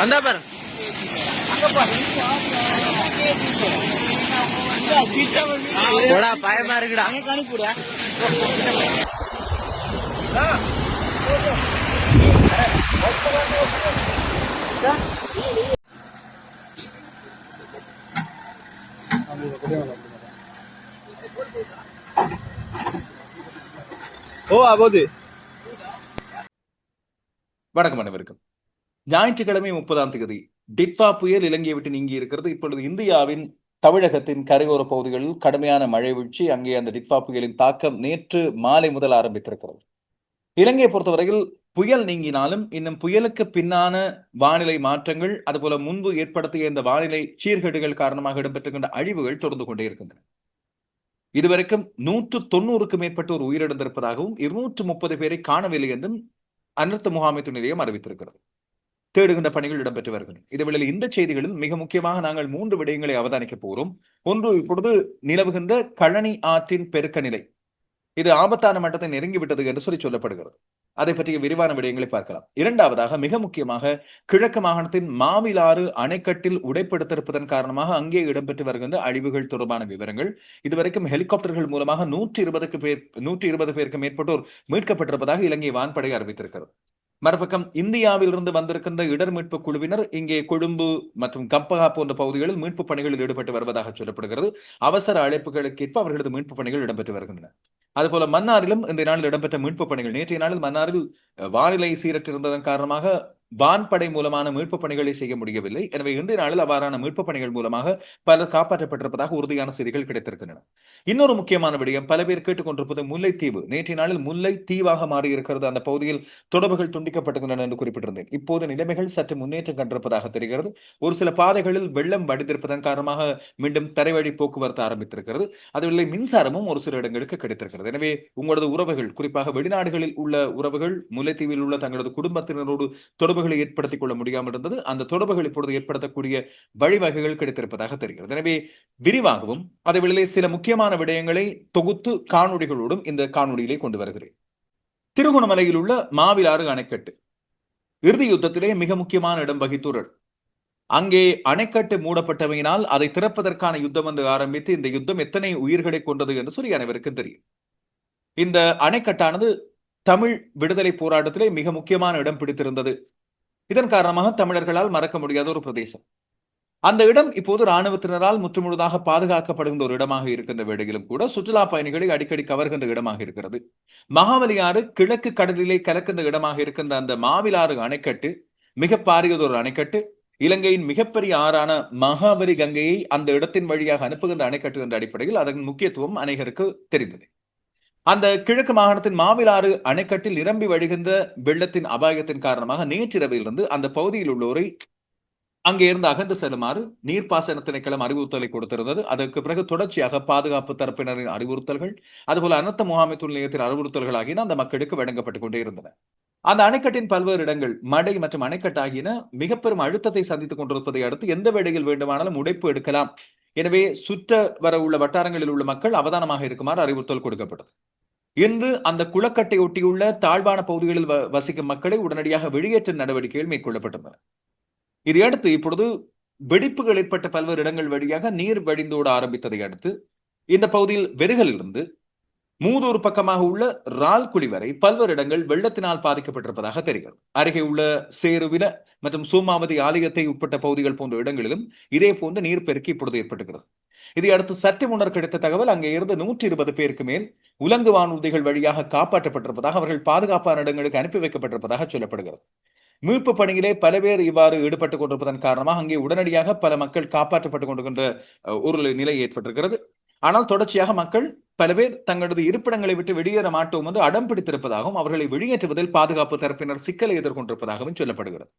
வந்தா பாரு. போடா பயமா இருக்குடா. ஓ அபோது. வணக்கம் அனைவருக்கும். ஞாயிற்றுக்கிழமை முப்பதாம் தேதி டிட்வா புயல் இலங்கையை விட்டு நீங்கி இருக்கிறது. இப்பொழுது இந்தியாவின் தமிழகத்தின் கரையோர பகுதிகளில் கடுமையான மழை வீழ்ச்சி அங்கே அந்த டிட்வா புயலின் தாக்கம் நேற்று மாலை முதல் ஆரம்பித்திருக்கிறது. இலங்கையை பொறுத்தவரையில் புயல் நீங்கினாலும் இன்னும் புயலுக்கு பின்னான வானிலை மாற்றங்கள் அதுபோல முன்பு ஏற்படுத்திய இந்த வானிலை சீர்கேடுகள் காரணமாக இடம்பெற்றுகின்ற அழிவுகள் தொடர்ந்து கொண்டே இருக்கின்றன. இதுவரைக்கும் நூற்று தொண்ணூறுக்கு மேற்பட்டோர் உயிரிழந்திருப்பதாகவும் இருநூற்று முப்பது பேரை காணவில்லை என்றும் அனர்த்த முகாமைத்துவ நிலையம் அறிவித்திருக்கிறது. தேடுகின்ற பணிகள் இடம்பெற்று வருகின்றன. இதுவேளையில் இந்த செய்திகளில் மிக முக்கியமாக நாங்கள் மூன்று விடயங்களை அவதானிக்க போகிறோம். ஒன்று இப்பொழுது நிலவுகின்ற கழனி ஆற்றின் பெருக்க நிலை. இது ஆபத்தான மட்டத்தை நெருங்கிவிட்டது என்று சொல்லி சொல்லப்படுகிறது. அதை பற்றிய விரிவான விடயங்களை பார்க்கலாம். இரண்டாவதாக மிக முக்கியமாக கிழக்கு மாகாணத்தின் மாவிலாறு அணைக்கட்டில் உடைப்படுத்திருப்பதன் காரணமாக அங்கே இடம்பெற்று வருகின்ற அழிவுகள் தொடர்பான விவரங்கள். இதுவரைக்கும் ஹெலிகாப்டர்கள் மூலமாக நூற்றி இருபதுக்கு பேர் நூற்றி இருபது பேருக்கு மேற்பட்டோர் மீட்கப்பட்டிருப்பதாக இலங்கை வான்படை அறிவித்திருக்கிறது. மறுபக்கம் இந்தியாவிலிருந்து வந்திருக்கின்ற இடர் மீட்பு குழுவினர் இங்கே கொழும்பு மற்றும் கம்பகா போன்ற பகுதிகளில் மீட்பு பணிகளில் ஈடுபட்டு வருவதாக சொல்லப்படுகிறது. அவசர அழைப்புகளுக்கேற்ப அவர்களது மீட்பு பணிகள் இடம்பெற்று வருகின்றன. அதுபோல மன்னாரிலும் இந்த நாளில் இடம்பெற்ற மீட்பு பணிகள் நேற்றைய நாளில் மன்னாரில் வானிலை சீரற்றிருந்ததன் காரணமாக வான்படை மூலமான மீட்பு பணிகளை செய்ய முடியவில்லை. எனவே இன்றைய நாளில் அவ்வாறான மீட்பு பணிகள் மூலமாக பலர் காப்பாற்றப்பட்டிருப்பதாக உறுதியான செய்திகள் கிடைத்திருக்கின்றன. இன்னொரு முக்கியமான விடயம் பல பேர் கேட்டுக்கொண்டிருப்பது முல்லைத்தீவு. நேற்றைய நாளில் முல்லை தீவாக மாறியிருக்கிறது. அந்த பகுதியில் தொடர்புகள் துண்டிக்கப்பட்டுகின்றன என்று குறிப்பிட்டிருந்தேன். இப்போது நிலைமைகள் சற்று முன்னேற்றம் கண்டிருப்பதாக தெரிகிறது. ஒரு சில பாதைகளில் வெள்ளம் வடிந்திருப்பதன் காரணமாக மீண்டும் தரைவழி போக்குவரத்து ஆரம்பித்திருக்கிறது. அதுவில்லை மின்சாரமும் ஒரு சில இடங்களுக்கு கிடைத்திருக்கிறது. எனவே உங்களது உறவுகள் குறிப்பாக வெளிநாடுகளில் உள்ள உறவுகள் முல்லைத்தீவில் உள்ள தங்களது குடும்பத்தினரோடு தொடர்பு தொடர்புகளை ஏற்படுத்திக் கொள்ள முடியாமல் இருந்தது. அந்த தொடர்புகள் இப்பொழுது ஏற்படுத்தக்கூடிய வழிவகைகள் கிடைத்திருப்பதாக தெரிகிறது. எனவே விரிவாகவும் அதேவேளை சில முக்கியமான விடயங்களை தொகுத்து காணொலிகளோடும் இந்த காணொலியிலே கொண்டு வருகிறேன். திருகோணமலையில் உள்ள மாவிலாறு அணைக்கட்டு. இறுதி யுத்தத்திலே மிக முக்கியமான இடம் வகித்துற அங்கே அணைக்கட்டு மூடப்பட்டவையினால் அதை திறப்பதற்கான யுத்தம் வந்து ஆரம்பித்து இந்த யுத்தம் எத்தனை உயிர்களை கொண்டது என்று சொல்லி அனைவருக்கும் தெரியும். இந்த அணைக்கட்டானது தமிழ் விடுதலை போராட்டத்திலே மிக முக்கியமான இடம் பிடித்திருந்தது. இதன் காரணமாக தமிழர்களால் மறக்க முடியாத ஒரு பிரதேசம். அந்த இடம் இப்போது இராணுவத்தினரால் முற்றுமுழுதாக பாதுகாக்கப்படுகின்ற ஒரு இடமாக இருக்கின்ற வேடையிலும் கூட சுற்றுலா பயணிகளை அடிக்கடி கவர்கின்ற இடமாக இருக்கிறது. மகாவலியாறு கிழக்கு கடலிலே கலக்கின்ற இடமாக இருக்கின்ற அந்த மாவிலாறு அணைக்கட்டு மிக பாரியதொரு அணைக்கட்டு இலங்கையின் மிகப்பெரிய ஆறான மகாபலி கங்கையை அந்த இடத்தின் வழியாக அனுப்புகின்ற அணைக்கட்டு என்ற அடிப்படையில் அதன் முக்கியத்துவம் அனைகருக்கு தெரிந்தது. அந்த கிழக்கு மாகாணத்தின் மாவிலாறு அணைக்கட்டில் நிரம்பி வழிகின்ற வெள்ளத்தின் அபாயத்தின் காரணமாக நேற்றிரவிலிருந்து அந்த பகுதியில் உள்ளோரை அங்கே இருந்து அகன்று செல்லுமாறு நீர்ப்பாசன திணைக்களம் அறிவுறுத்தலை கொடுத்திருந்தது. அதற்கு பிறகு தொடர்ச்சியாக பாதுகாப்பு தரப்பினரின் அறிவுறுத்தல்கள் அதுபோல அனர்த்த முகாமைத்துவ நிலையத்தின் அறிவுறுத்தல்கள் ஆகியன அந்த மக்களுக்கு வழங்கப்பட்டுக் கொண்டே இருந்தன. அந்த அணைக்கட்டின் பல்வேறு இடங்கள் மடை மற்றும் அணைக்கட்டு ஆகியன மிக பெரும் அழுத்தத்தை சந்தித்துக் கொண்டிருப்பதை அடுத்து எந்த வேடையில் வேண்டுமானாலும் உடைப்பு எடுக்கலாம். எனவே சுற்ற வர உள்ள வட்டாரங்களில் உள்ள மக்கள் அவதானமாக இருக்குமாறு அறிவுறுத்தல் கொடுக்கப்பட்டது. இன்று அந்த குளக்கட்டை ஒட்டியுள்ள தாழ்வான பகுதிகளில் வசிக்கும் மக்களை உடனடியாக வெளியேற்றும் நடவடிக்கைகள் மேற்கொள்ளப்பட்டன இதையடுத்து இப்பொழுது வெடிப்புகள் ஏற்பட்ட பல்வேறு இடங்கள் வழியாக நீர் வழிந்தோட ஆரம்பித்ததை அடுத்து இந்த பகுதியில் வெறுகலிருந்து மூதூர் பக்கமாக உள்ள ரால்குழி வரை பல்வேறு இடங்கள் வெள்ளத்தினால் பாதிக்கப்பட்டிருப்பதாக தெரிகிறது. அருகே உள்ள சேருவில மற்றும் சோமாவதி ஆலயத்தை உட்பட்ட பகுதிகள் போன்ற இடங்களிலும் இதே போன்ற நீர் பெருக்கி இப்பொழுது ஏற்பட்டுகிறது இதையடுத்து சற்று முன்னர் கிடைத்த தகவல் அங்கே இருந்து நூற்றி இருபது பேருக்கு மேல் உலங்கு வானூர்திகள் வழியாக காப்பாற்றப்பட்டிருப்பதாக அவர்கள் பாதுகாப்பான இடங்களுக்கு அனுப்பி வைக்கப்பட்டிருப்பதாக சொல்லப்படுகிறது. மீட்பு பணியிலே பல பேர் இவ்வாறு ஈடுபட்டுக் கொண்டிருப்பதன் காரணமாக அங்கே உடனடியாக பல மக்கள் காப்பாற்றப்பட்டுக் கொண்டிருக்கின்ற ஒரு நிலை ஏற்பட்டிருக்கிறது. ஆனால் தொடர்ச்சியாக மக்கள் பல பேர் தங்களது இருப்பிடங்களை விட்டு வெளியேற மாட்டோம் என்று அடம் பிடித்திருப்பதாகவும் அவர்களை வெளியேற்றுவதில் பாதுகாப்பு தரப்பினர் சிக்கலை எதிர்கொண்டிருப்பதாகவும் சொல்லப்படுகிறது.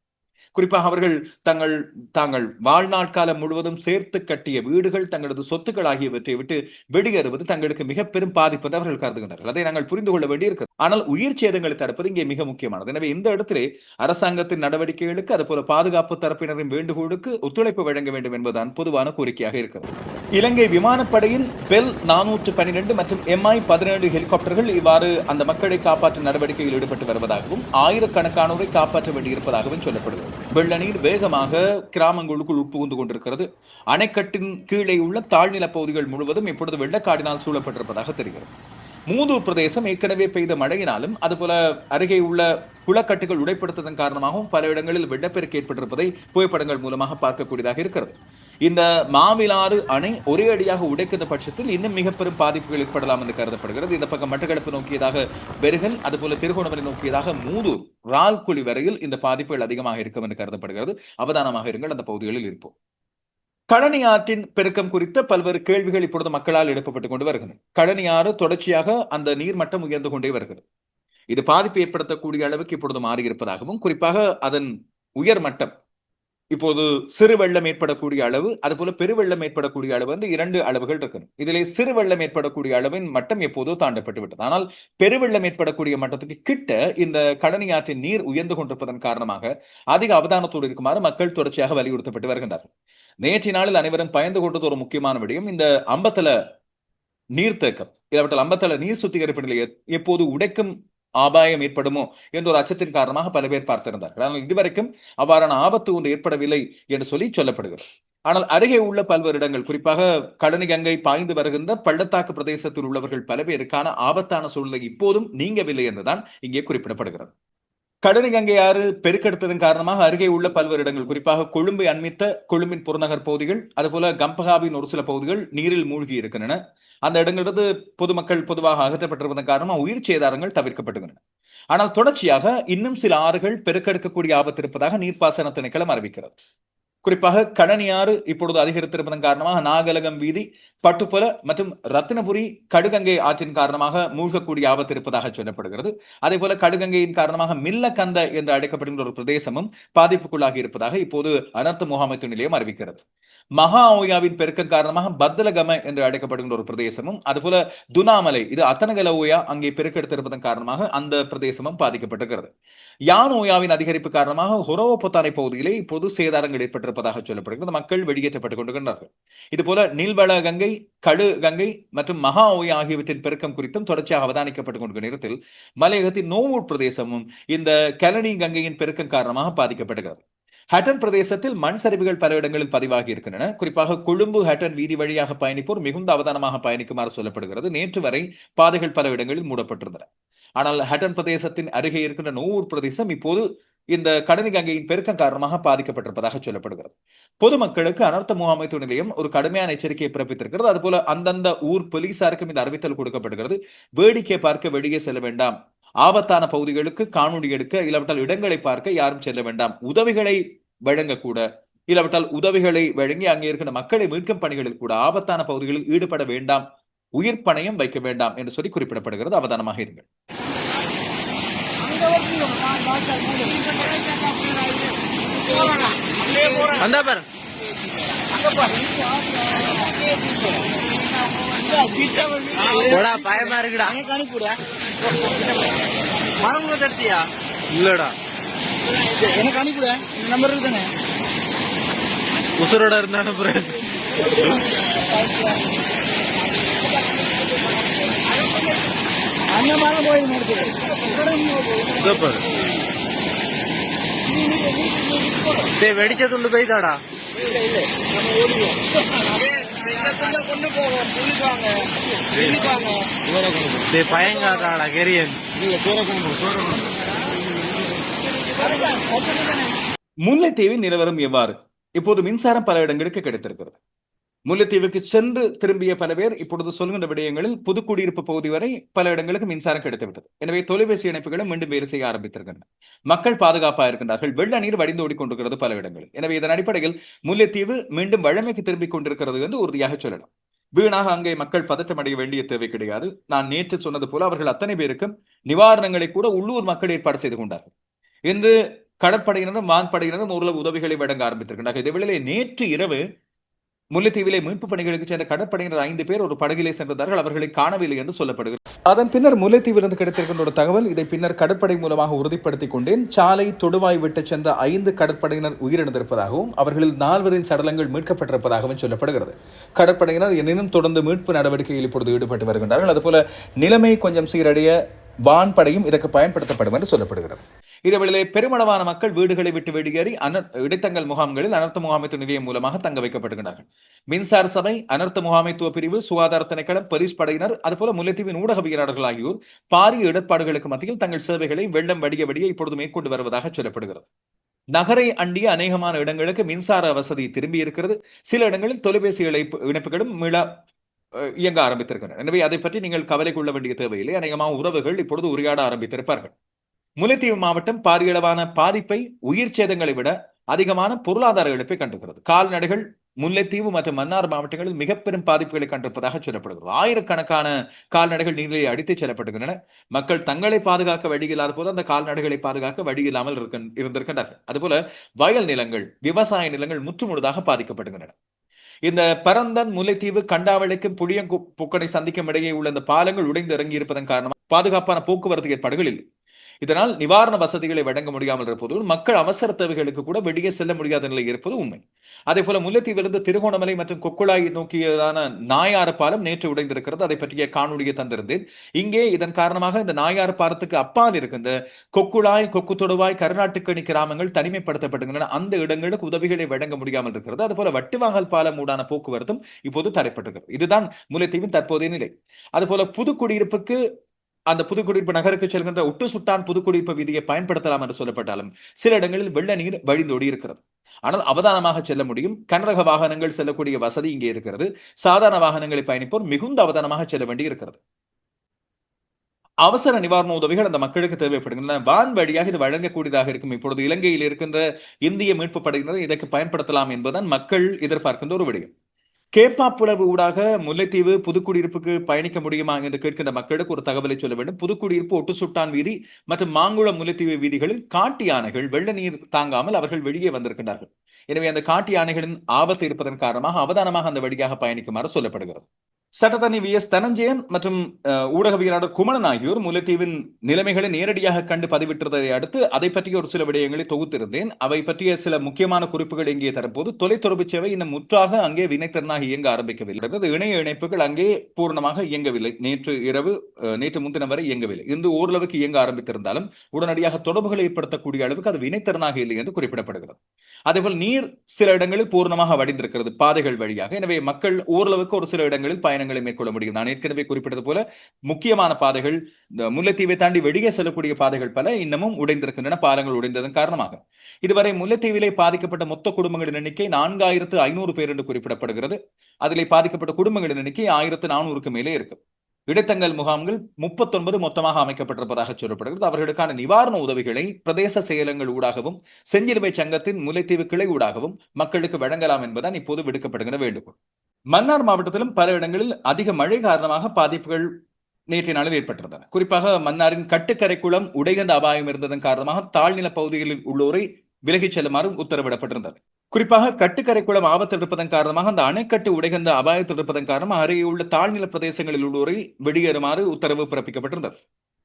குறிப்பாக அவர்கள் தங்கள் தாங்கள் வாழ்நாள் காலம் முழுவதும் சேர்த்து கட்டிய வீடுகள் தங்களது சொத்துக்கள் ஆகியவற்றை விட்டு வெளியேறுவது தங்களுக்கு மிக பெரும் பாதிப்பு என்று அவர்கள் கருதுகின்றனர். அதை நாங்கள் புரிந்து கொள்ள வேண்டியிருக்கிறது. ஆனால் உயிர் சேதங்களை தடுப்பது இங்கே மிக முக்கியமானது. எனவே இந்த இடத்திலே அரசாங்கத்தின் நடவடிக்கைகளுக்கு அதுபோல பாதுகாப்பு தரப்பினரின் வேண்டுகோளுக்கு ஒத்துழைப்பு வழங்க வேண்டும் என்பதுதான் பொதுவான கோரிக்கையாக இருக்கிறது. இலங்கை விமானப்படையின் பெல் நானூற்று பன்னிரண்டு மற்றும் எம்ஐ பதினேழு ஹெலிகாப்டர்கள் இவ்வாறு அந்த மக்களை காப்பாற்றும் நடவடிக்கையில் ஈடுபட்டு வருவதாகவும் ஆயிரக்கணக்கானோரை காப்பாற்ற வேண்டியிருப்பதாகவும் சொல்லப்படுகிறது. வெள்ள நீர் வேகமாக கிராமங்களுக்குள் உட்புகுந்து கொண்டிருக்கிறது. அணைக்கட்டின் கீழே உள்ள தாழ்நில பகுதிகள் முழுவதும் இப்பொழுது வெள்ளக்காடினால் சூழப்பட்டிருப்பதாக தெரிகிறது. மூதூர் பிரதேசம் ஏற்கனவே பெய்த மழையினாலும் அதுபோல அருகே உள்ள குளக்கட்டுகள் உடைப்படுத்ததன் காரணமாகவும் பல இடங்களில் வெள்ளப்பெருக்கு ஏற்பட்டிருப்பதை புகைப்படங்கள் மூலமாக பார்க்கக்கூடியதாக இருக்கிறது. இந்த மாவிலாறு அணை ஒரே அடியாக உடைக்கிற பட்சத்தில் இன்னும் மிக பெரும் பாதிப்புகள் ஏற்படலாம் என்று கருதப்படுகிறது. இந்த பக்கம் மட்டக்களப்பு நோக்கியதாக பெருகல் அதுபோல திருகோணமலை நோக்கியதாக மூதூர் ரால்குழி வரையில் இந்த பாதிப்புகள் அதிகமாக இருக்கும் என்று கருதப்படுகிறது. அவதானமாக இருங்கள் அந்த பகுதிகளில் இருப்போம். கழனி ஆற்றின் பெருக்கம் குறித்த பல்வேறு கேள்விகள் இப்பொழுது மக்களால் எழுப்பப்பட்டுக் கொண்டு வருகிறது. கழனி ஆறு தொடர்ச்சியாக அந்த நீர்மட்டம் உயர்ந்து கொண்டே வருகிறது. இது பாதிப்பு ஏற்படுத்தக்கூடிய அளவுக்கு இப்பொழுது மாறியிருப்பதாகவும் குறிப்பாக அதன் உயர் மட்டம் இப்போது சிறு வெள்ளம் ஏற்படக்கூடிய அளவு அதுபோல பெருவெள்ளம் ஏற்படக்கூடிய அளவு வந்து இரண்டு அளவுகள் இருக்கணும். இதிலே சிறு வெள்ளம் ஏற்படக்கூடிய அளவின் மட்டம் எப்போதோ தாண்டப்பட்டு விட்டது. ஆனால் பெருவெள்ளம் ஏற்படக்கூடிய மட்டத்துக்கு கிட்ட இந்த கடனி ஆற்றின் நீர் உயர்ந்து கொண்டிருப்பதன் காரணமாக அதிக அவதானத்தோடு இருக்குமாறு மக்கள் தொடர்ச்சியாக வலியுறுத்தப்பட்டு வருகின்றார்கள். நேற்றைய நாளில் அனைவரும் பயந்து கொண்டது ஒரு முக்கியமான விடயம். இந்த அம்பத்தல நீர்த்தேக்கம் இல்லாவிட்டால் அம்பத்தல நீர் சுத்திகரிப்பு நிலையை எப்போது உடைக்கும் ஆபாயம் ஏற்படுமோ என்ற ஒரு அச்சத்தின் காரணமாக பல பேர் பார்த்திருந்தார்கள். ஆனால் இதுவரைக்கும் அவ்வாறான ஆபத்து ஒன்று ஏற்படவில்லை என்று சொல்லி சொல்லப்படுகிறது. ஆனால் அருகே உள்ள பல்வேறு இடங்கள் குறிப்பாக கடனி கங்கை பாய்ந்து வருகின்ற பள்ளத்தாக்கு பிரதேசத்தில் உள்ளவர்கள் பல பேருக்கான ஆபத்தான சூழ்நிலை இப்போதும் நீங்கவில்லை என்றுதான் இங்கே குறிப்பிடப்படுகிறது. கடனி கங்கை ஆறு பெருக்கெடுத்ததன் காரணமாக அருகே உள்ள பல்வேறு இடங்கள் குறிப்பாக கொழும்பை அண்மித்த கொழும்பின் புறநகர் பகுதிகள் அதுபோல கம்பகாவின் ஒரு சில பகுதிகள் நீரில் மூழ்கி இருக்கின்றன. அந்த இடங்களிலிருந்து பொதுமக்கள் பொதுவாக அகற்றப்பட்டிருப்பதன் காரணமாக உயிர் சேதாரங்கள் தவிர்க்கப்படுகின்றன ஆனால் தொடர்ச்சியாக இன்னும் சில ஆறுகள் பெருக்கெடுக்கக்கூடிய ஆபத்து இருப்பதாக நீர்ப்பாசன திணைக்களம் அறிவிக்கிறது. குறிப்பாக கடனியாறு இப்பொழுது அதிகரித்திருப்பதன் காரணமாக நாகலகம் வீதி பட்டுப்புல மற்றும் ரத்தினபுரி கடுகங்கை ஆற்றின் காரணமாக மூழ்கக்கூடிய ஆபத்து இருப்பதாக சொல்லப்படுகிறது. அதே போல கடுகங்கையின் காரணமாக மில்லக்கந்த என்று அழைக்கப்படுகின்ற ஒரு பிரதேசமும் பாதிப்புக்குள்ளாகி இருப்பதாக இப்போது அனர்த்த முகாமைத்துவ நிலையம் அறிவிக்கிறது. மகா ஓயாவின் பெருக்கம் காரணமாக பத்தலகம என்று அழைக்கப்படுகின்ற ஒரு பிரதேசமும் அதுபோல துனாமலை இது அத்தனகல ஓயா அங்கே பெருக்கெடுத்திருப்பதன் காரணமாக அந்த பிரதேசமும் பாதிக்கப்பட்டிருக்கிறது. யான் ஓயாவின் அதிகரிப்பு காரணமாக ஹொரோ பொத்தானை பகுதியிலே பொது சேதாரங்கள் ஏற்பட்டிருப்பதாக சொல்லப்படுகிறது மக்கள் வெளியேற்றப்பட்டுக் கொண்டிருக்கிறார்கள் இதுபோல நீல்வள கங்கை கழு கங்கை மற்றும் மகா ஓயா ஆகியவற்றின் பெருக்கம் குறித்தும் தொடர்ச்சியாக அவதானிக்கப்பட்டுக் கொண்டிருக்கிற நேரத்தில் மலையகத்தின் நோவூர் பிரதேசமும் இந்த கலனி கங்கையின் பெருக்கம் காரணமாக பாதிக்கப்படுகிறது ஹட்டன் பிரதேசத்தில் மண் சரிவுகள் பல இடங்களில் பதிவாகி இருக்கின்றன. குறிப்பாக கொழும்பு ஹட்டன் வீதி வழியாக பயணிப்போர் மிகுந்த அவதானமாக பயணிக்குமாறு சொல்லப்படுகிறது. நேற்று வரை பாதைகள் பல இடங்களில் மூடப்பட்டிருந்தன. ஆனால் ஹட்டன் பிரதேசத்தின் அருகே இருக்கின்ற நோவூர் பிரதேசம் இப்போது இந்த கடனி கங்கையின் பெருக்கம் காரணமாக பாதிக்கப்பட்டிருப்பதாக சொல்லப்படுகிறது. பொதுமக்களுக்கு அனர்த்த முகாமைத்துவ நிலையம் ஒரு கடுமையான எச்சரிக்கையை பிறப்பித்திருக்கிறது. அதுபோல அந்தந்த ஊர் போலீசாருக்கும் இந்த அறிவித்தல் கொடுக்கப்படுகிறது. வேடிக்கை பார்க்க வெளியே செல்ல வேண்டாம். ஆபத்தான பகுதிகளுக்கு காணொலி எடுக்க இல்லாவிட்டால் இடங்களை பார்க்க யாரும் செல்ல வேண்டாம். உதவிகளை வழங்கக்கூட. இல்லாவிட்டால் உதவிகளை வழங்கி அங்கே இருக்கிற மக்களை மீட்கும் பணிகளில் கூட ஆபத்தான பகுதிகளில் ஈடுபட வேண்டாம். உயிர் பணயம் வைக்க வேண்டாம் என்று சொல்லி குறிப்பிடப்படுகிறது. அவதானமாக இருங்கள். பயமா இருக்குடா. மரம் தடுத்தியா இல்லடா. எனக்கு அனுப்பிவிட. இந்த நம்பர் இருக்குதானே உசுரோட இருந்தா அனுப்புறேன் அந்த மரம் போய் நடத்து இதோ பாரு டேய் வெடிச்ச துண்டு போய்தாடா. கொண்டு முல்லைத்தீவு முல்லைத்தீவின் நிலவரம் எவ்வாறு? இப்போது மின்சாரம் பல இடங்களுக்கு கிடைத்திருக்கிறது. முல்லைத்தீவுக்கு சென்று திரும்பிய பல பேர் இப்பொழுது சொல்கின்ற விடயங்களில் புதுக்குடியிருப்பு பகுதி வரை பல இடங்களுக்கு மின்சாரம் கிடைத்துவிட்டது. எனவே தொலைபேசி இணைப்புகளும் மீண்டும் வேலை செய்ய ஆரம்பித்திருக்கின்றன. மக்கள் பாதுகாப்பாக இருக்கின்றார்கள். வெள்ள நீர் வடிந்து ஓடிக்கொண்டிருக்கிறது பல இடங்களில். எனவே இதன் அடிப்படையில் முல்லைத்தீவு மீண்டும் வழமைக்கு திரும்பிக் கொண்டிருக்கிறது என்று உறுதியாக சொல்லலாம். வீணாக அங்கே மக்கள் பதற்றமடைய வேண்டிய தேவை கிடையாது. நான் நேற்று சொன்னது போல அவர்கள் அத்தனை பேருக்கும் நிவாரணங்களை கூட உள்ளூர் மக்கள் ஏற்பாடு செய்து கொண்டார்கள். இன்று கடற்படையினரும் வான்படையினரும் ஓரளவு உதவிகளை வழங்க ஆரம்பித்திருக்கின்றார்கள் இதேவேளை நேற்று இரவு முல்லைத்தீவிலே மீட்பு பணிகளுக்கு சென்ற கடற்படையினர் ஐந்து பேர் ஒரு படகிலே சென்றிருந்தார்கள். அவர்களை காணவில்லை என்று சொல்லப்படுகிறது. அதன் பின்னர் முல்லைத்தீவிலிருந்து கிடைத்திருக்கின்ற ஒரு தகவல் இதை பின்னர் கடற்படை மூலமாக உறுதிப்படுத்திக் கொண்டேன். சாலை தொடுவாய் விட்டு சென்ற ஐந்து கடற்படையினர் உயிரிழந்திருப்பதாகவும் அவர்களில் நால்வரின் சடலங்கள் மீட்கப்பட்டிருப்பதாகவும் சொல்லப்படுகிறது. கடற்படையினர் எனினும் தொடர்ந்து மீட்பு நடவடிக்கையில் இப்பொழுது ஈடுபட்டு வருகின்றார்கள். அதுபோல நிலைமை கொஞ்சம் சீரடைய வான்படையும் இதற்கு பயன்படுத்தப்படும் என்று சொல்லப்படுகிறது. இரவிலே பெருமளவான மக்கள் வீடுகளை விட்டு வெளியேறி அன இடைத்தங்கல் முகாம்களில் அனர்த்த முகாமைத்துவ நிலையம் மூலமாக தங்க வைக்கப்படுகின்றார்கள் மின்சார சபை அனர்த்த முகாமைத்துவ பிரிவு சுகாதார திணைக்களம் போலீஸ் படையினர் அதுபோல முல்லைத்தீவின் ஊடகவியலாளர்கள் ஆகியோர் பாரிய இடர்பாடுகளுக்கு மத்தியில் தங்கள் சேவைகளை வெள்ளம் வடிய வடிய இப்பொழுது மேற்கொண்டு வருவதாக சொல்லப்படுகிறது. நகரை அண்டிய அநேகமான இடங்களுக்கு மின்சார வசதி திரும்பி இருக்கிறது சில இடங்களில் தொலைபேசி இழைப்பு இணைப்புகளும் மிள இயங்க ஆரம்பித்திருக்கின்றன. எனவே அதை பற்றி நீங்கள் கவலை கொள்ள வேண்டிய தேவையில்லை. அநேகமாக உறவுகள் இப்பொழுது உரையாட ஆரம்பித்திருப்பார்கள். முல்லைத்தீவு மாவட்டம் பாரியளவான பாதிப்பை உயிர் சேதங்களை விட அதிகமான பொருளாதார இழப்பை கண்டுகிறது. கால்நடைகள் முல்லைத்தீவு மற்றும் மன்னார் மாவட்டங்களில் மிக பெரும் பாதிப்புகளை கண்டிருப்பதாக சொல்லப்படுகிறது. ஆயிரக்கணக்கான கால்நடைகள் நீரிலே அடித்துச் செல்லப்படுகின்றன. மக்கள் தங்களை பாதுகாக்க வழி இல்லாத போது அந்த கால்நடைகளை பாதுகாக்க வழி இல்லாமல் இருக்க இருந்திருக்கின்றார்கள். அதுபோல வயல் நிலங்கள் விவசாய நிலங்கள் முற்றுமுழுதாக பாதிக்கப்படுகின்றன. இந்த பரந்தன் முல்லைத்தீவு கண்டாவளைக்கும் புளியங்குப்பொக்கனை சந்திக்கும் இடையே உள்ள இந்த பாலங்கள் உடைந்து இறங்கியிருப்பதன் காரணமாக பாதுகாப்பான போக்குவரத்து ஏற்பாடுகளில் இதனால் நிவாரண வசதிகளை வழங்க முடியாமல் இருப்பது மக்கள் அவசர தேவைகளுக்கு கூட வெளியே செல்ல முடியாத நிலை இருப்பது உண்மை. அதே போல முல்லைத்தீவிலிருந்து திருகோணமலை மற்றும் கொக்குழாய் நோக்கியதான நாயாறு பாலம் நேற்று உடைந்திருக்கிறது. அதை பற்றிய காணொலியை தந்திருந்தேன். இங்கே இதன் காரணமாக இந்த நாயாறு பாலத்துக்கு அப்பால் இருக்கின்ற கொக்குழாய் கொக்கு தொடுவாய் கருநாட்டுக்கணி கிராமங்கள் தனிமைப்படுத்தப்படுகின்றன. அந்த இடங்களுக்கு உதவிகளை வழங்க முடியாமல் இருக்கிறது. அதுபோல வட்டுவாங்கல் பாலம் ஊடான போக்குவரத்தும் இப்போது தடைப்பட்டிருக்கிறது. இதுதான் முல்லைத்தீவின் தற்போதைய நிலை. அதுபோல புதுக்குடியிருப்புக்கு அந்த புதுக்குடியிருப்பு நகருக்கு செல்கின்ற ஒட்டு சுட்டான் புதுக்குடியிருப்பு வீதியை பயன்படுத்தலாம் என்று சொல்லப்பட்டாலும் சில இடங்களில் வெள்ள நீர் வழிந்தோடி இருக்கிறது. ஆனால் அவதானமாக செல்ல முடியும். கனரக வாகனங்கள் செல்லக்கூடிய வசதி இங்கே இருக்கிறது. சாதாரண வாகனங்களை பயணிப்போர் மிகுந்த அவதானமாக செல்ல வேண்டி இருக்கிறது. அவசர நிவாரண உதவிகள் அந்த மக்களுக்கு தேவைப்படுகின்றன. வான் வழியாக இது வழங்கக்கூடியதாக இருக்கும். இப்பொழுது இலங்கையில் இருக்கின்ற இந்திய மீட்பு படையினர் இதற்கு பயன்படுத்தலாம் என்பதுதான் மக்கள் எதிர்பார்க்கின்ற ஒரு விடயம். கேப்பாப்புலவு ஊடாக முல்லைத்தீவு புதுக்குடியிருப்புக்கு பயணிக்க முடியுமா என்று கேட்கின்ற மக்களுக்கு ஒரு தகவலை சொல்ல வேண்டும். புதுக்குடியிருப்பு ஒட்டுசுட்டான் வீதி மற்றும் மாங்குளம் முல்லைத்தீவு வீதிகளில் காட்டு யானைகள் வெள்ள நீர் தாங்காமல் அவர்கள் வெளியே வந்திருக்கின்றார்கள். எனவே அந்த காட்டு யானைகளின் ஆபத்து இருப்பதன் காரணமாக அவதானமாக அந்த வழியாக பயணிக்குமாறு சொல்லப்படுகிறது. சட்டத்தனி வி எஸ் தனஞ்சயன் மற்றும் ஊடகவியலாளர் குமணன் ஆகியோர் முல்லைத்தீவின் நிலைமைகளை நேரடியாக கண்டு பதிவிட்டதை அடுத்து அதை பற்றிய ஒரு சில விடயங்களை தொகுத்திருந்தேன். அவை பற்றிய சில முக்கியமான குறிப்புகள் இங்கே தரும்போது தொலைத்தொடர்பு சேவை இன்னும் முற்றாக அங்கே வினைத்திறனாக இயங்க ஆரம்பிக்கவில்லை. அதாவது இணைய இணைப்புகள் அங்கே பூர்ணமாக இயங்கவில்லை. நேற்று இரவு நேற்று முன்தினம் வரை இயங்கவில்லை. இன்று ஓரளவுக்கு இயங்க ஆரம்பித்திருந்தாலும் உடனடியாக தொடர்புகளை ஏற்படுத்தக்கூடிய அளவுக்கு அது வினைத்திறனாக இல்லை என்று குறிப்பிடப்படுகிறது. அதேபோல் நீர் சில இடங்களில் பூர்ணமாக வடிந்திருக்கிறது பாதைகள் வழியாக. எனவே மக்கள் ஓரளவுக்கு ஒரு சில இடங்களில் பயணங்களை மேற்கொள்ள முடியும். நான் ஏற்கனவே குறிப்பிட்டது போல முக்கியமான பாதைகள் இந்த முல்லைத்தீவை தாண்டி வெளியே செல்லக்கூடிய பாதைகள் பல இன்னமும் உடைந்திருக்கின்றன பாலங்கள் உடைந்ததன் காரணமாக. இதுவரை முல்லைத்தீவிலே பாதிக்கப்பட்ட மொத்த குடும்பங்களின் எண்ணிக்கை நான்காயிரத்து ஐநூறு பேர் என்று குறிப்பிடப்படுகிறது. அதிலே பாதிக்கப்பட்ட குடும்பங்களின் எண்ணிக்கை ஆயிரத்து நானூறுக்கு மேலே இருக்கும். இடைத்தங்கல் முகாம்கள் முப்பத்தொன்பது மொத்தமாக அமைக்கப்பட்டிருப்பதாக சொல்லப்படுகிறது. அவர்களுக்கான நிவாரண உதவிகளை பிரதேச செயலங்கள் ஊடாகவும் செஞ்சிலுவை சங்கத்தின் முல்லைத்தீவு கிளை ஊடாகவும் மக்களுக்கு வழங்கலாம் என்பதால் இப்போது விடுக்கப்படுகிற வேண்டுகோள். மன்னார் மாவட்டத்திலும் பல இடங்களில் அதிக மழை காரணமாக பாதிப்புகள் நேற்றைய நாளில் ஏற்பட்டிருந்தன. குறிப்பாக மன்னாரின் கட்டுக்கரைக்குளம் உடைகந்த அபாயம் இருந்ததன் காரணமாக தாழ்நில பகுதிகளில் உள்ளோரை விலகிச் செல்லுமாறும் உத்தரவிடப்பட்டிருந்தது. குறிப்பாக கட்டுக்கரைக்குளம் ஆபத்து இருப்பதன் காரணமாக அந்த அணைக்கட்டு உடைகந்த அபாயத்தில் இருப்பதன் காரணமாக அருகே உள்ள தாழ்நில பிரதேசங்களில் உள்ளோரை வெளியேறுமாறு உத்தரவு பிறப்பிக்கப்பட்டிருந்தது.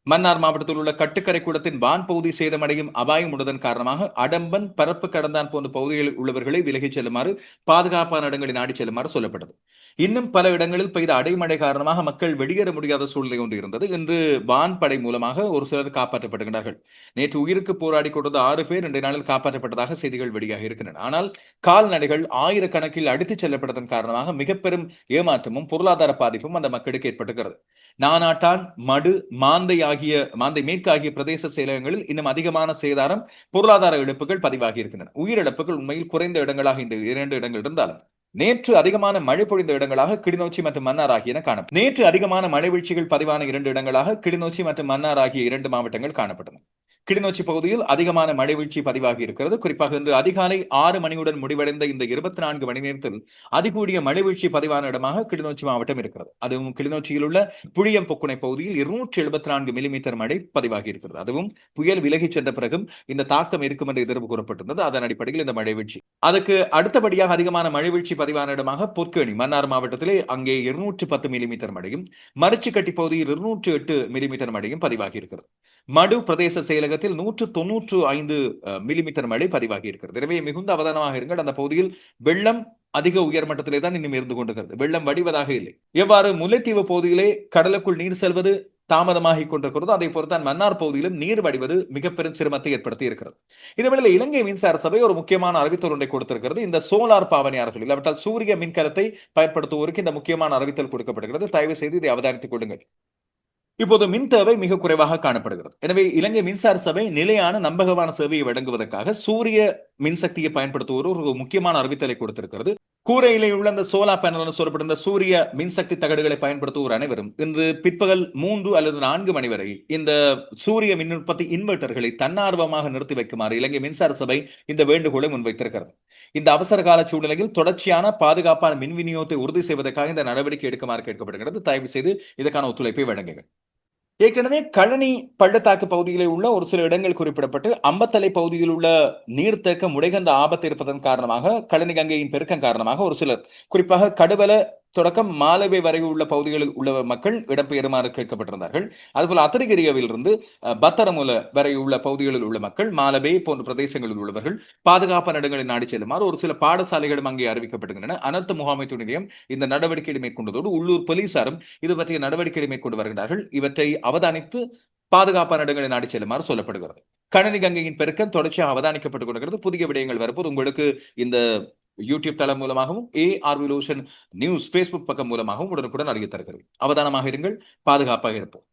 மன்னார் மாவட்டத்தில் உள்ள கட்டுக்கரை குளத்தின் வான் பகுதி சேதமடையும் அபாயம் உள்ளதன் காரணமாக அடம்பன் பரப்பு கடந்தான் போன்ற பகுதிகளில் உள்ளவர்களை விலகிச் செல்லுமாறு பாதுகாப்பான இடங்களை நாடிச் செல்லுமாறு சொல்லப்பட்டது. இன்னும் பல இடங்களில் பெய்த அடைமழை காரணமாக மக்கள் வெளியேற முடியாத சூழ்நிலை ஒன்று இருந்தது. இன்று வான் படை மூலமாக ஒரு சிலர் காப்பாற்றப்படுகிறார்கள் நேற்று உயிருக்கு போராடி கொண்டது ஆறு பேர் இன்றைய நாளில் காப்பாற்றப்பட்டதாக செய்திகள் வெளியாக இருக்கின்றன. ஆனால் கால்நடைகள் ஆயிரக்கணக்கில் அடித்துச் செல்லப்பட்டதன் காரணமாக மிக பெரும் ஏமாற்றமும் பொருளாதார பாதிப்பும் அந்த மக்களுக்கு ஏற்பட்டுகிறது நானாட்டான் மடு மாந்தை ஆகிய மாந்தை மேற்கு ஆகிய பிரதேச செயலகங்களில் இன்னும் அதிகமான சேதாரம் பொருளாதார இழப்புகள் பதிவாகி இருக்கின்றன. உயிரிழப்புகள் உண்மையில் குறைந்த இடங்களாக இந்த இரண்டு இடங்கள் இருந்தாலும் நேற்று அதிகமான மழை பொழிந்த இடங்களாக கிளிநொச்சி மற்றும் மன்னார் ஆகியன காணப்படும் நேற்று அதிகமான மழை வீழ்ச்சிகள் பதிவான இரண்டு இடங்களாக கிளிநொச்சி மற்றும் மன்னார் ஆகிய இரண்டு மாவட்டங்கள் காணப்பட்டன. கிளிநொச்சி பகுதியில் அதிகமான மழை வீழ்ச்சி பதிவாகி இருக்கிறது. குறிப்பாக இன்று அதிகாலை ஆறு மணியுடன் முடிவடைந்த இந்த இருபத்தி நான்கு மணி நேரத்தில் அதிகூடிய மழை வீழ்ச்சி பதிவான இடமாக கிளிநொச்சி மாவட்டம் இருக்கிறது. அதுவும் கிளிநொச்சியில் உள்ள புளியம் பொக்குனை பகுதியில் இருநூற்றி எழுபத்தி நான்கு மில்லிமீட்டர் மழை பதிவாகி இருக்கிறது. அதுவும் புயல் விலகிச் சென்ற பிறகும் இந்த தாக்கம் இருக்கும் என்று எதிர்ப்பு கூறப்பட்டிருந்தது. அதன் அடிப்படையில் இந்த மழை வீழ்ச்சி. அதுக்கு அடுத்தபடியாக அதிகமான மழை வீழ்ச்சி பதிவான இடமாக பொற்கேணி மன்னார் மாவட்டத்திலே அங்கே இருநூற்று பத்து மில்லிமீட்டர் மழையும் மரிச்சிக்கட்டி பகுதியில் இருநூற்று எட்டு மில்லிமீட்டர் மழையும் பதிவாகி இருக்கிறது. மடு பிரதேச செயலகத்தில் நூற்று தொன்னூற்று ஐந்து மில்லிமீட்டர் மழை பதிவாகி இருக்கிறது. எனவே மிகுந்த அவதானமாக இருங்கள். அந்த பகுதியில் வெள்ளம் அதிக உயர் மட்டத்திலே தான் இன்னும் இருந்து கொண்டிருக்கிறது. வெள்ளம் வடிவதாக இல்லை. எவ்வாறு முல்லைத்தீவு பகுதியிலே கடலுக்குள் நீர் செல்வது தாமதமாகி கொண்டிருக்கிறதோ அதே போலத்தான் மன்னார் பகுதியிலும் நீர் வடிவது மிக பெரும் சிரமத்தை ஏற்படுத்தி இருக்கிறது. இதேவேளை இலங்கை மின்சார சபை ஒரு முக்கியமான அறிவித்தல் ஒன்றை கொடுத்திருக்கிறது. இந்த சோலார் பாவனையாளர்கள் இல்லாவிட்டால் சூரிய மின்கலத்தை பயன்படுத்துவோருக்கு இந்த முக்கியமான அறிவித்தல் கொடுக்கப்படுகிறது. தயவு செய்து இதை அவதானித்துக் கொள்ளுங்கள். இப்போது மின் தேவை மிக குறைவாக காணப்படுகிறது. எனவே இலங்கை மின்சார சபை நிலையான நம்பகமான சேவையை வழங்குவதற்காக சூரிய மின்சக்தியை பயன்படுத்துவோர் ஒரு முக்கியமான அறிவித்தலை கொடுத்திருக்கிறது. கூரையிலே உள்ள அந்த சோலார் பேனல் சொல்லப்படும் இந்த சூரிய மின்சக்தி தகடுகளை பயன்படுத்துவோர் அனைவரும் இன்று பிற்பகல் மூன்று அல்லது நான்கு மணி வரை இந்த சூரிய மின் உற்பத்தி இன்வெர்ட்டர்களை தன்னார்வமாக நிறுத்தி வைக்குமாறு இலங்கை மின்சார சபை இந்த வேண்டுகோளை முன்வைத்திருக்கிறது. இந்த அவசர கால சூழ்நிலையில் தொடர்ச்சியான பாதுகாப்பான மின் விநியோகத்தை உறுதி செய்வதற்காக இந்த நடவடிக்கை எடுக்குமாறு கேட்கப்படுகிறது. தயவு செய்து இதற்கான ஒத்துழைப்பை வழங்குங்கள். ஏற்கனவே கழனி பள்ளத்தாக்கு பகுதிகளில் உள்ள ஒரு சில இடங்கள் குறிப்பிடப்பட்டு அம்பத்தலை பகுதியில் உள்ள நீர்த்தேக்க முடைகந்த ஆபத்து இருப்பதன் காரணமாக கழனி கங்கையின் பெருக்கம் காரணமாக ஒரு சிலர் குறிப்பாக கடுவல தொடக்கம் மாலவே வரை உள்ள பகுதிகளில் உள்ள மக்கள் இடம்பெயருமாறு கேட்கப்பட்டிருந்தார்கள். அதுபோல அத்திரிகிரியாவில் இருந்து அஹ், பத்தரமுல வரை உள்ள பகுதிகளில் உள்ள மக்கள் மாலபே போன்ற பிரதேசங்களில் உள்ளவர்கள் பாதுகாப்பு நடங்களை நாடி செல்லுமாறு ஒரு சில பாடசாலைகளும் அங்கே அறிவிக்கப்படுகின்றன அனர்த்த முகாமைத்துவ நிலையம் இந்த நடவடிக்கையை மேற்கொண்டதோடு உள்ளூர் போலீசாரும் இது பற்றிய நடவடிக்கைகளை மேற்கொண்டு வருகிறார்கள் இவற்றை அவதானித்து பாதுகாப்பான இடங்களை நாடி செல்லுமாறு சொல்லப்படுகிறது. கணனி கங்கையின் பெருக்கம் தொடர்ச்சியாக அவதானிக்கப்பட்டுக் கொண்டிருக்கிறது. புதிய விடயங்கள் வரும்போது உங்களுக்கு இந்த யூடியூப் தளம் மூலமாகவும் ஏ ஆர்விலோஷன் நியூஸ் ஃபேஸ்புக் பக்கம் மூலமாகவும் உடனுக்குடன் அறிய தருகிறது அவதானமாக இருங்கள் பாதுகாப்பாக இருப்போம்.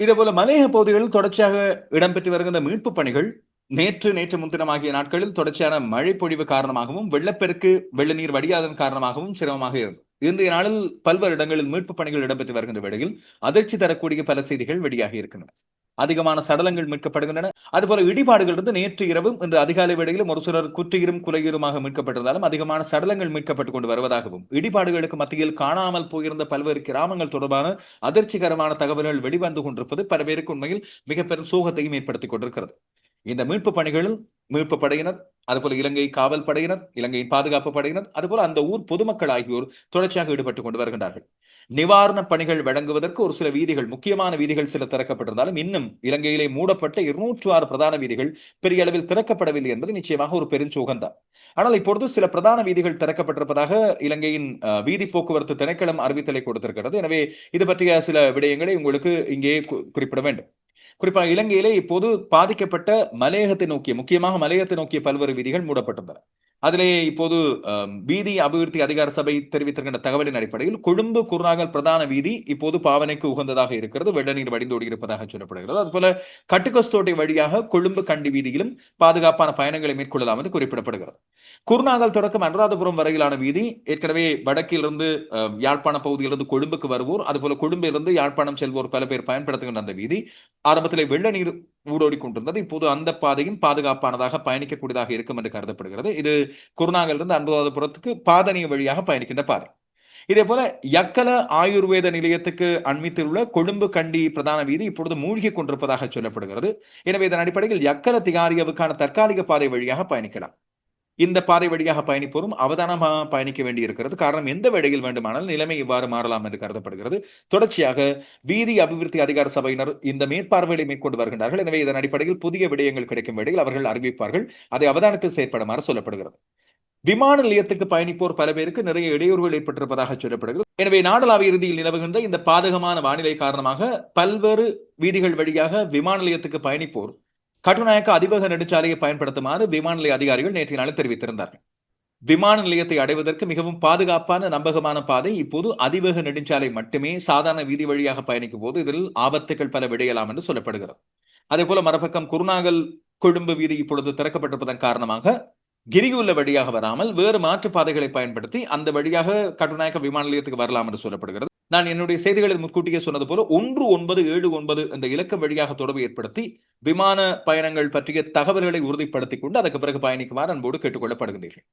இதேபோல மலையக பகுதிகளில் தொடர்ச்சியாக இடம்பெற்று வருகின்ற மீட்பு பணிகள் நேற்று நேற்று முன்தினம் ஆகிய நாட்களில் தொடர்ச்சியான மழை பொழிவு காரணமாகவும் வெள்ளப்பெருக்கு வெள்ள நீர் வடியாதன் காரணமாகவும் சிரமமாக இருந்தது. இன்றைய நாளில் பல்வேறு இடங்களில் மீட்பு பணிகள் இடம்பெற்று வருகின்ற வேளையில் அதிர்ச்சி தரக்கூடிய பல செய்திகள் வெளியாகி இருக்கின்றன. அதிகமான சடலங்கள் மீட்கப்படுகின்றன. அதுபோல இடிபாடுகள் இருந்து நேற்று இரவும் இன்று அதிகாலை வேளையிலும் ஒரு சிலர் குற்றியிரும் குலையுருமாக மீட்கப்பட்டிருந்தாலும் அதிகமான சடலங்கள் மீட்கப்பட்டுக் கொண்டு வருவதாகவும் இடிபாடுகளுக்கு மத்தியில் காணாமல் போயிருந்த பல்வேறு கிராமங்கள் தொடர்பான அதிர்ச்சிகரமான தகவல்கள் வெளிவந்து கொண்டிருப்பது பல பேருக்கு உண்மையில் மிக பெரும் சோகத்தையும் ஏற்படுத்திக் கொண்டிருக்கிறது. இந்த மீட்பு பணிகளில் மீட்பு படையினர் அதுபோல இலங்கை காவல் படையினர் இலங்கையின் பாதுகாப்பு படையினர் அதுபோல அந்த ஊர் பொதுமக்கள் ஆகியோர் தொடர்ச்சியாக ஈடுபட்டுக் கொண்டு வருகின்றார்கள். நிவாரண பணிகள் வழங்குவதற்கு ஒரு சில வீதிகள் முக்கியமான வீதிகள் சில திறக்கப்பட்டிருந்தாலும் இன்னும் இலங்கையிலே மூடப்பட்ட இருநூற்று ஆறு பிரதான வீதிகள் பெரிய அளவில் திறக்கப்படவில்லை என்பது நிச்சயமாக ஒரு பெருஞ்சோகம்தான் ஆனால் இப்பொழுது சில பிரதான வீதிகள் திறக்கப்பட்டிருப்பதாக இலங்கையின் வீதி போக்குவரத்து திணைக்களம் அறிவித்தலை கொடுத்திருக்கிறது. எனவே இது பற்றிய சில விடயங்களை உங்களுக்கு இங்கே குறிப்பிட வேண்டும். குறிப்பாக இலங்கையிலே இப்போது பாதிக்கப்பட்ட மலையகத்தை நோக்கிய முக்கியமாக மலையகத்தை நோக்கிய பல்வேறு வீதிகள் மூடப்பட்டிருந்தன. அதிலே இப்போது வீதி அபிவிருத்தி அதிகார சபை தெரிவித்திருக்கின்ற தகவலின் அடிப்படையில் கொழும்பு குருநாகல் பிரதான வீதி இப்போது பாவனைக்கு உகந்ததாக இருக்கிறது. வெள்ள நீர் வடிந்தோடி இருப்பதாக சொல்லப்படுகிறது. அதுபோல கட்டுக்கஸ்தோட்டை வழியாக கொழும்பு கண்டி வீதியிலும் பாதுகாப்பான பயணங்களை மேற்கொள்ளலாம் என்று குறிப்பிடப்படுகிறது. குருநாகல் தொடக்கம் அனுராதபுரம் வரையிலான வீதி. ஏற்கனவே வடக்கிலிருந்து யாழ்ப்பாண பகுதியிலிருந்து கொழும்புக்கு வருவோர் அதுபோல கொழும்பிலிருந்து யாழ்ப்பாணம் செல்வோர் பல பேர் பயன்படுத்துகின்ற அந்த வீதி. ஆரம்பத்திலே வெள்ள நீர் ஊடோடி கொண்டிருந்தது இப்போது அந்த பாதையும் பாதுகாப்பானதாக பயணிக்கக்கூடியதாக இருக்கும் என்று கருதப்படுகிறது. இது குருநாகலிருந்து அனுராதபுரத்துக்கு பாதனிய வழியாக பயணிக்கின்ற பாதை. இதே போல யக்கல ஆயுர்வேத நிலையத்துக்கு அண்மித்தில் உள்ள கொழும்பு கண்டி பிரதான வீதி இப்பொழுது மூழ்கி கொண்டிருப்பதாக சொல்லப்படுகிறது. எனவே இதன் அடிப்படையில் யக்கல திகாரியவுக்கான தற்காலிக பாதை வழியாக பயணிக்கலாம். இந்த பாதை வழியாக பயணிப்போரும் அவதானமாக பயணிக்க வேண்டி இருக்கிறது காரணம் எந்த வேடையில் வேண்டுமானால் நிலைமை இவ்வாறு மாறலாம் என்று கருதப்படுகிறது. தொடர்ச்சியாக வீதி அபிவிருத்தி அதிகார சபையினர் இந்த மேற்பார்வையை மேற்கொண்டு வருகின்றார்கள். எனவே இதன் அடிப்படையில் புதிய விடயங்கள் கிடைக்கும் வேளையில் அவர்கள் அறிவிப்பார்கள். அதை அவதானத்தில் செயற்படுமாறு சொல்லப்படுகிறது. விமான நிலையத்துக்கு பயணிப்போர் பல பேருக்கு நிறைய இடையூறுகள் ஏற்பட்டிருப்பதாக சொல்லப்படுகிறது. எனவே நாடளாவிய இறுதியில் நிலவுகின்ற இந்த பாதகமான வானிலை காரணமாக பல்வேறு வீதிகள் வழியாக விமான நிலையத்துக்கு பயணிப்போர் கட்டுநாயக்க அதிவேக நெடுஞ்சாலையை பயன்படுத்துமாறு விமான நிலைய அதிகாரிகள் நேற்றைய நாளில் தெரிவித்திருந்தார்கள். விமான நிலையத்தை அடைவதற்கு மிகவும் பாதுகாப்பான நம்பகமான பாதை இப்போது அதிவேக நெடுஞ்சாலை மட்டுமே சாதாரண வீதி வழியாக பயணிக்கும் போது இதில் ஆபத்துகள் பல விடையலாம் என்று சொல்லப்படுகிறது. அதே போல மறுபக்கம் குருநாகல் கொழும்பு வீதி இப்பொழுது திறக்கப்பட்டிருப்பதன் காரணமாக கிரிகுல்ல வழியாக வராமல் வேறு மாற்று பாதைகளை பயன்படுத்தி அந்த வழியாக கட்டுநாயக்க விமான நிலையத்துக்கு வரலாம் என்று சொல்லப்படுகிறது. நான் என்னுடைய செய்திகளில் முன்கூட்டியே சொன்னது போல ஒன்று ஒன்பது ஏழு ஒன்பது என்ற இலக்கம் வழியாக தொடர்பு ஏற்படுத்தி விமான பயணங்கள் பற்றிய தகவல்களை உறுதிப்படுத்திக் கொண்டு அதற்கு பிறகு பயணிக்குமாறு அன்போடு கேட்டுக்கொள்ளப்படுகிறீர்கள்